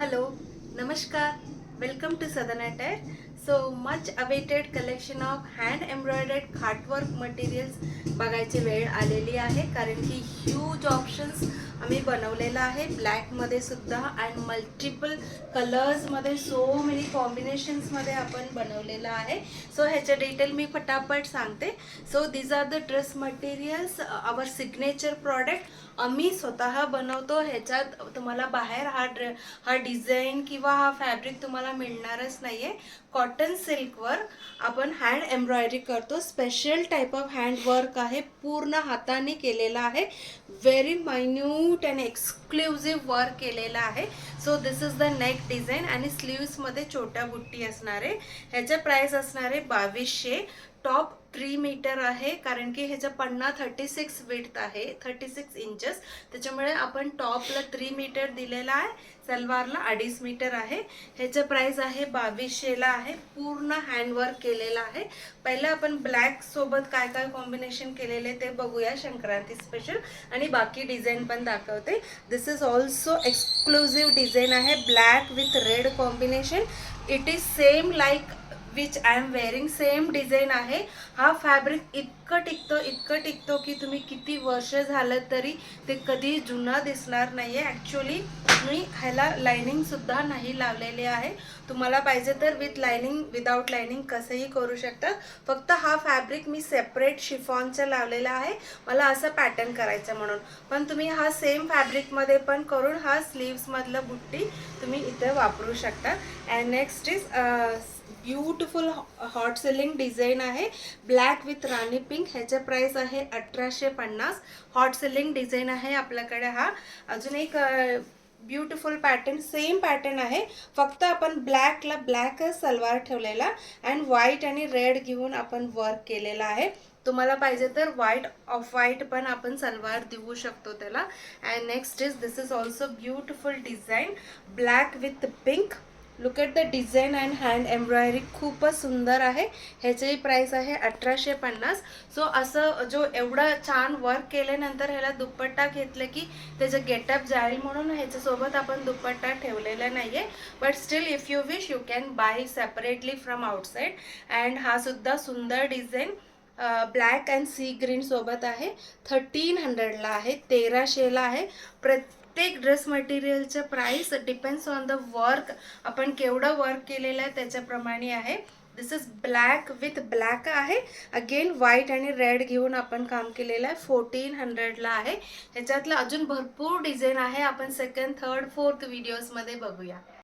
Hello namaskar. Welcome to Sadan attire so much awaited collection of hand embroidered खाटवर्क materials बघायची वेळ आलेली आहे. कारण की ह्यूज ऑप्शन्स आम्ही बनवलेला आहे. ब्लॅकमध्ये सुद्धा अँड मल्टिपल कलर्समध्ये सो मेनी कॉम्बिनेशन्समध्ये आपण बनवलेला आहे. सो ह्याच्या डिटेल मी फटाफट सांगते. So these are the dress materials our signature product आम्ही स्वतः बनवतो. ह्याच्यात तुम्हाला बाहेर हा ड्रे हा डिझाईन किंवा हा फॅब्रिक तुम्हाला मिळणारच नाही आहे कॉटन सिल्कवर आपण हँड एम्ब्रॉयडरी करतो. Special type of hand work आहे. पूर्ण हाताने केलेला आहे. Very minute and exclusive work केलेला आहे. So this is the neck design आणि स्लीव्समध्ये छोट्या बुट्टी असणार. आहे ह्याच्या प्राईस असणार आहे बावीसशे टॉप थ्री मीटर आहे कारण की ह्याच्या पन्ना थर्टी सिक्स विथ आहे थर्टी सिक्स इंचेस त्याच्यामुळे आपण टॉपला थ्री मीटर दिलेला आहे सलवारला अडीच मीटर आहे. ह्याचं प्राईस आहे बावीसशेला आहे पूर्ण हँडवर्क केलेला आहे. पहिलं आपण ब्लॅक सोबत काय काय कॉम्बिनेशन केलेले ते बघूया संक्रांती स्पेशल आणि बाकी डिझाईन पण दाखवते. This is also exclusive design आहे black with red combination it is same like which I am wearing same design आहे. हा फॅब्रिक इतकं टिकतो इतकं टिकतो की तुम्ही किती वर्ष झालं तरी ते कधी जुना दिसणार नाही आहे ॲक्च्युली मी ह्याला लायनिंगसुद्धा नाही लावलेले आहे. तुम्हाला पाहिजे तर विथ लायनिंग विदाऊट लायनिंग कसंही करू शकतात फक्त हा फॅब्रिक मी सेपरेट शिफॉनचा लावलेला आहे. मला असं पॅटर्न करायचं म्हणून. पण तुम्ही हा सेम फॅब्रिकमध्ये पण करून हा स्लीव्समधलं बुट्टी तुम्ही इथं वापरू शकता. And next is beautiful hot selling design आहे. ब्लॅक विथ राणी पिंक ह्याचं प्राईस आहे अठराशे पन्नास. हॉट सेलिंग डिझाईन आहे आपल्याकडे हा. अजून एक ब्युटिफुल पॅटर्न सेम पॅटर्न आहे. फक्त आपण ब्लॅकला ब्लॅक सलवार ठेवलेला अँड व्हाईट आणि रेड घेऊन आपण वर्क केलेला आहे. तुम्हाला पाहिजे तर व्हाईट ऑफ व्हाईट पण आपण सलवार देऊ शकतो त्याला. And next is this is also beautiful design black with pink look at the design and hand embroidery खूपच सुंदर आहे. ह्याचीही प्राईस आहे अठराशे पन्नास. सो असं जो एवढं छान वर्क केल्यानंतर ह्याला दुपट्टा घेतलं की त्याचं गेटअप जाईल म्हणून ह्याच्यासोबत आपण दुपट्टा ठेवलेला नाही आहे but still if you wish you can buy separately from outside and हा सुद्धा सुंदर design black and sea green सोबत आहे. थर्टीन हंड्रेडला आहे तेराशेला आहे. प्रत प्रत्येक dress मटेरियलचं price depends on the work आपण केवढं वर्क केलेलं आहे त्याच्याप्रमाणे आहे. This is black with black आहे. अगेन व्हाईट आणि रेड घेऊन आपण काम केलेलं आहे. फोर्टीन हंड्रेडला आहे. ह्याच्यातलं अजून भरपूर डिझाईन आहे. आपण सेकंड थर्ड फोर्थ व्हिडिओजमध्ये बघूया.